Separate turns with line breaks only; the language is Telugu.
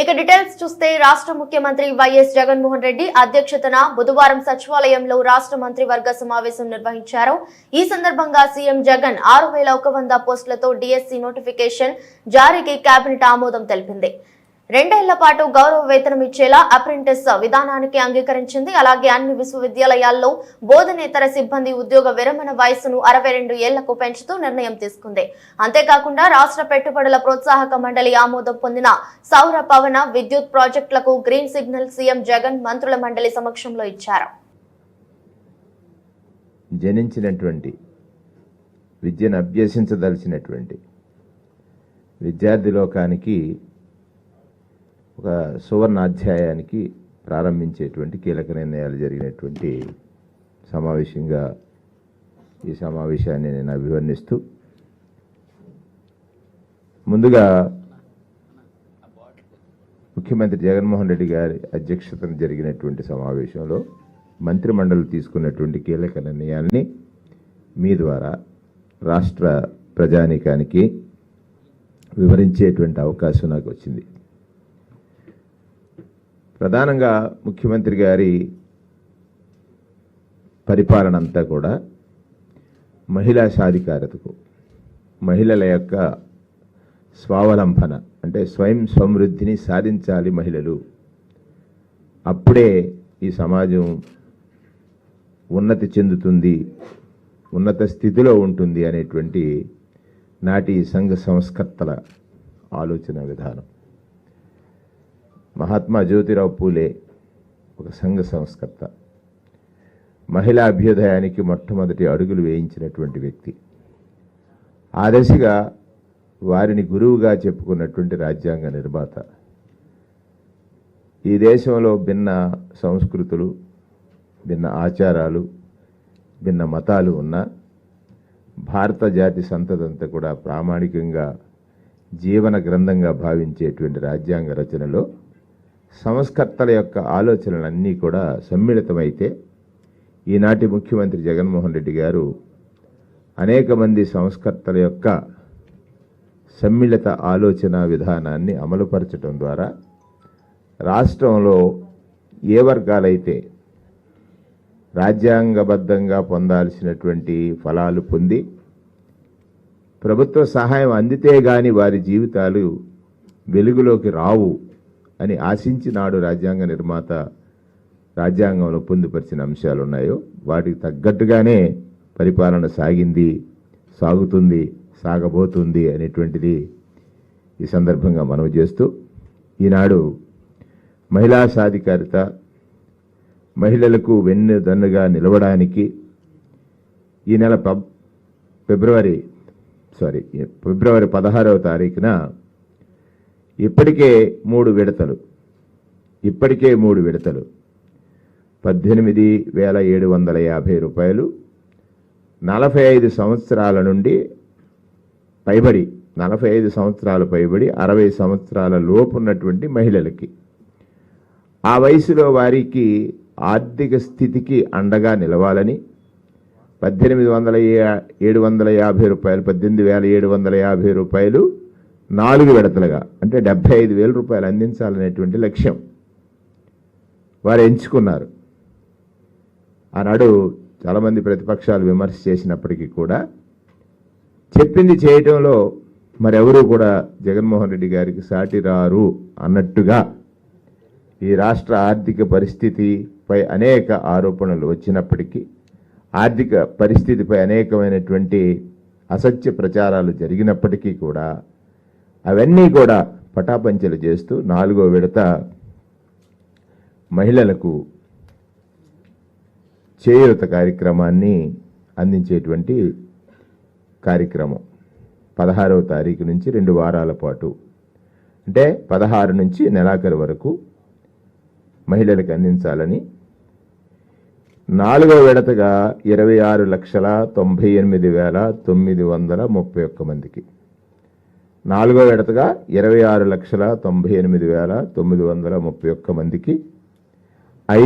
ఇక డీటెయిల్స్ చూస్తే రాష్ట్ర ముఖ్యమంత్రి వైఎస్ జగన్మోహన్ రెడ్డి అధ్యక్షతన బుధవారం సచివాలయంలో రాష్ట్ర మంత్రివర్గ సమావేశం నిర్వహించారు. ఈ సందర్భంగా సీఎం జగన్ ఆరు వేల ఒక వంద పోస్టులతో డిఎస్సి నోటిఫికేషన్ జారీకి కేబినెట్ ఆమోదం తెలిపింది. రెండేళ్ళ పాటు గౌరవ వేతనం ఇచ్చేలా అప్రెంటిస్ విధానానికి అంగీకరించింది. అలాగే అన్ని విశ్వవిద్యాలయాల్లో బోధనేతర సిబ్బంది ఉద్యోగ విరమణ వయసును అరవై రెండు ఏళ్ళకు పెంచుతూ నిర్ణయం తీసుకుంది. అంతేకాకుండా రాష్ట్ర పెట్టుబడుల ప్రోత్సాహక మండలి ఆమోదం పొందిన సౌర పవన విద్యుత్ ప్రాజెక్టులకు గ్రీన్ సిగ్నల్ సీఎం జగన్ మంత్రుల మండలి సమక్షంలో ఇచ్చారు.
జనించినటువంటి విద్యను అభ్యసించదలిచినటువంటి విద్యార్థి లోకానికి ఒక సువర్ణ అధ్యాయానికి ప్రారంభించేటువంటి కీలక నిర్ణయాలు జరిగినటువంటి సమావేశంగా ఈ సమావేశాన్ని నేను అభివర్ణిస్తూ ముందుగా ముఖ్యమంత్రి జగన్మోహన్ రెడ్డి గారి అధ్యక్షతన జరిగినటువంటి సమావేశంలో మంత్రిమండలి తీసుకున్నటువంటి కీలక నిర్ణయాన్ని మీ ద్వారా రాష్ట్ర ప్రజానీకానికి వివరించేటువంటి అవకాశం నాకు వచ్చింది. ప్రధానంగా ముఖ్యమంత్రి గారి పరిపాలన అంతా కూడా మహిళా సాధికారతకు మహిళల యొక్క స్వావలంబన అంటే స్వయం సమృద్ధిని సాధించాలి మహిళలు. అప్పుడే ఈ సమాజం ఉన్నతి చెందుతుంది ఉన్నత స్థితిలో ఉంటుంది అనేటువంటి నాటి సంఘ సంస్కర్తల ఆలోచన విధానం. మహాత్మా జ్యోతిరావు పూలే ఒక సంఘ సంస్కర్త. మహిళా అభ్యుదయానికి మొట్టమొదటి అడుగులు వేయించినటువంటి వ్యక్తి. ఆ దశగా వారిని గురువుగా చెప్పుకున్నటువంటి రాజ్యాంగ నిర్మాత. ఈ దేశంలో భిన్న సంస్కృతులు భిన్న ఆచారాలు భిన్న మతాలు ఉన్న భారత జాతి సంతతంతా కూడా ప్రామాణికంగా జీవన గ్రంథంగా భావించేటువంటి రాజ్యాంగ రచనలో సంస్కర్తల యొక్క ఆలోచనలన్నీ కూడా సమ్మిళితమైతే ఈనాటి ముఖ్యమంత్రి జగన్మోహన్ రెడ్డి గారు అనేక మంది సంస్కర్తల యొక్క సమ్మిళిత ఆలోచన విధానాన్ని అమలుపరచడం ద్వారా రాష్ట్రంలో ఏ వర్గాలైతే రాజ్యాంగబద్ధంగా పొందాల్సినటువంటి ఫలాలు పొంది ప్రభుత్వ సహాయం అందితే గాని వారి జీవితాలు వెలుగులోకి రావు అని ఆశించి నాడు రాజ్యాంగ నిర్మాత రాజ్యాంగంలో పొందుపరిచిన అంశాలు ఉన్నాయో వాటికి తగ్గట్టుగానే పరిపాలన సాగింది సాగుతుంది సాగబోతుంది అనేటువంటిది ఈ సందర్భంగా మనవి చేస్తూ ఈనాడు మహిళా సాధికారిత మహిళలకు వెన్నుదన్నుగా నిలవడానికి ఈ నెల పబ్ ఫిబ్రవరి సారీ ఫిబ్రవరి పదహారవ తారీఖున ఇప్పటికే మూడు విడతలు. ఇప్పటికే మూడు విడతలు. పద్దెనిమిది వేల ఏడు వందల యాభై రూపాయలు. నలభై ఐదు సంవత్సరాల నుండి పైబడి నలభై ఐదు సంవత్సరాలు పైబడి అరవై సంవత్సరాల లోపు ఉన్నటువంటి మహిళలకి. ఆ వయసులో వారికి ఆర్థిక స్థితికి అండగా నిలవాలని పద్దెనిమిది వందల ఏడు వందల యాభై రూపాయలు పద్దెనిమిది వేల ఏడు వందల యాభై రూపాయలు నాలుగు విడతలుగా అంటే డెబ్బై ఐదు వేల రూపాయలు అందించాలనేటువంటి లక్ష్యం వారు ఎంచుకున్నారు. ఆనాడు చాలామంది ప్రతిపక్షాలు విమర్శ చేసినప్పటికీ కూడా చెప్పింది చేయటంలో మరెవరూ కూడా జగన్మోహన్ రెడ్డి గారికి సాటి రారు అన్నట్టుగా ఈ రాష్ట్ర ఆర్థిక పరిస్థితిపై అనేక ఆరోపణలు వచ్చినప్పటికీ ఆర్థిక పరిస్థితిపై అనేకమైనటువంటి అసత్య ప్రచారాలు జరిగినప్పటికీ కూడా అవన్నీ కూడా పటాపంచలు చేస్తూ నాలుగో విడత మహిళలకు చేయూత కార్యక్రమాన్ని అందించేటువంటి కార్యక్రమం. పదహారవ తారీఖు నుంచి రెండు వారాల పాటు. అంటే పదహారు నుంచి నెలాఖరు వరకు మహిళలకు అందించాలని. నాలుగో విడతగా ఇరవై ఆరు లక్షల తొంభై ఎనిమిది వేల తొమ్మిది వందల ముప్పై ఒక్క మందికి. నాలుగో విడతగా ఇరవై ఆరు లక్షల తొంభై ఎనిమిది వేల తొమ్మిది వందల ముప్పై ఒక్క మందికి ఐదు